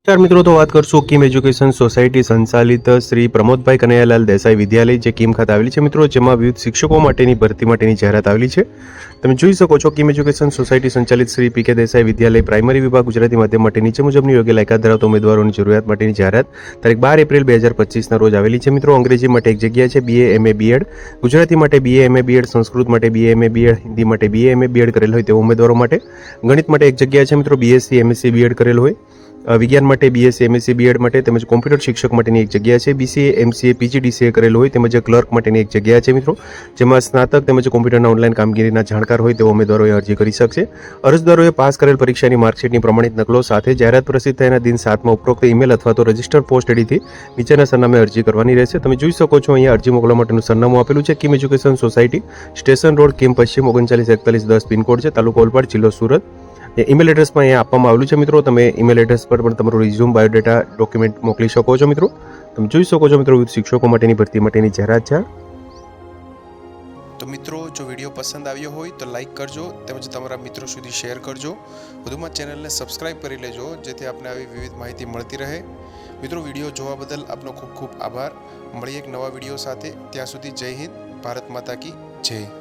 નમસ્કાર મિત્રો, તો વાત કરશું કિમ એજ્યુકેશન સોસાયટી સંચાલિત શ્રી પ્રમોદભાઈ કનૈયાલાલ દેસાઈ વિદ્યાલય, જે કિમ ખાતે આવેલી છે. મિત્રો, જેમાં વિવિધ શિક્ષકો માટેની ભરતી માટેની જાહેરાત આવેલી છે. તમે જોઈ શકો છો, કિમ એજ્યુકેશન સોસાયટી સંચાલિત શ્રી પી કે દેસાઈ વિદ્યાલય પ્રાઇમરી વિભાગ, ગુજરાતી માધ્યમ માટે નીચે મુજબની યોગ્ય લાયકાત ધરાવતા ઉમેદવારોની જરૂરિયાત માટેની જાહેરાત તારીખ બાર એપ્રિલ બે હજાર પચીસના રોજ આવેલી છે. મિત્રો, અંગ્રેજી માટે એક જગ્યા છે બીએ એમએ બીએડ ગુજરાતી માટે બીએ એમએ બીએડ સંસ્કૃત માટે બીએ એમએ બીએડ હિન્દી માટે બીએ એમએ બીએડ કરેલ હોય તેવા ઉમેદવારો માટે ગણિત માટે એક જગ્યા છે. મિત્રો બીએસસી એમએસસી બીએડ કરેલ હોય. વિજ્ઞાન માટે બીએસસી એમએસસી બીએડ માટે તેમજ કોમ્પ્યુટર શિક્ષક માટેની એક જગ્યા છે. બીસીએ એમસીએ પીજીડીસીએ કરેલું હોય તેમજ ક્લર્ક માટેની એક જગ્યા છે મિત્રો, જેમાં સ્નાતક તેમજ કોમ્પ્યુટરના ઓનલાઈન કામગીરીના જાણકાર હોય તેવો ઉમેદવારોએ અરજી કરી શકશે. અરજદારોએ પાસ કરેલ પરીક્ષાની માર્કશીટની પ્રમાણિત નકલો સાથે જાહેરાત પ્રસિદ્ધ થયાના દિન સાતમાં ઉપરોક્ત ઈમેલ અથવા તો રજિસ્ટર પોસ્ટ એડીથી નીચેના સરનામે અરજી કરવાની રહેશે. તમે જોઈ શકો છો અહીંયા અરજી મોકલવા માટેનું સરનામું આપેલું છે. Kim education society station road Kim પશ્ચિમ ઓગણચાલીસ એકતાલીસ દસ પિનકોડ છે. તાલુકો ઓલપાડ જિલ્લો સુરત. એ ઈમેલ પણ અહીંયા આપવામાં આવેલું છે મિત્રો. તમે ઈમેલ એડ્રેસ પર પણ તમારું રિઝ્યુમ બાયોડેટા ડોક્યુમેન્ટ મોકલી શકો છો મિત્રો. તમે જોઈ શકો છો મિત્રો શિક્ષકો માટેની ભરતી માટેની જાહેરાત છે. તો મિત્રો, જો વીડિયો પસંદ આવ્યો હોય તો લાઈક કરજો તેમજ તમારા મિત્રો સુધી શેર કરજો. વધુમાં ચેનલને સબસ્ક્રાઇબ કરી લેજો, જેથી આપને આવી વિવિધ માહિતી મળતી રહે. મિત્રો, વીડિયો જોવા બદલ આપનો ખૂબ ખૂબ આભાર. મળીએ એક નવા વીડિયો સાથે. ત્યાં સુધી જય હિન્દ, ભારત માતા કી જય.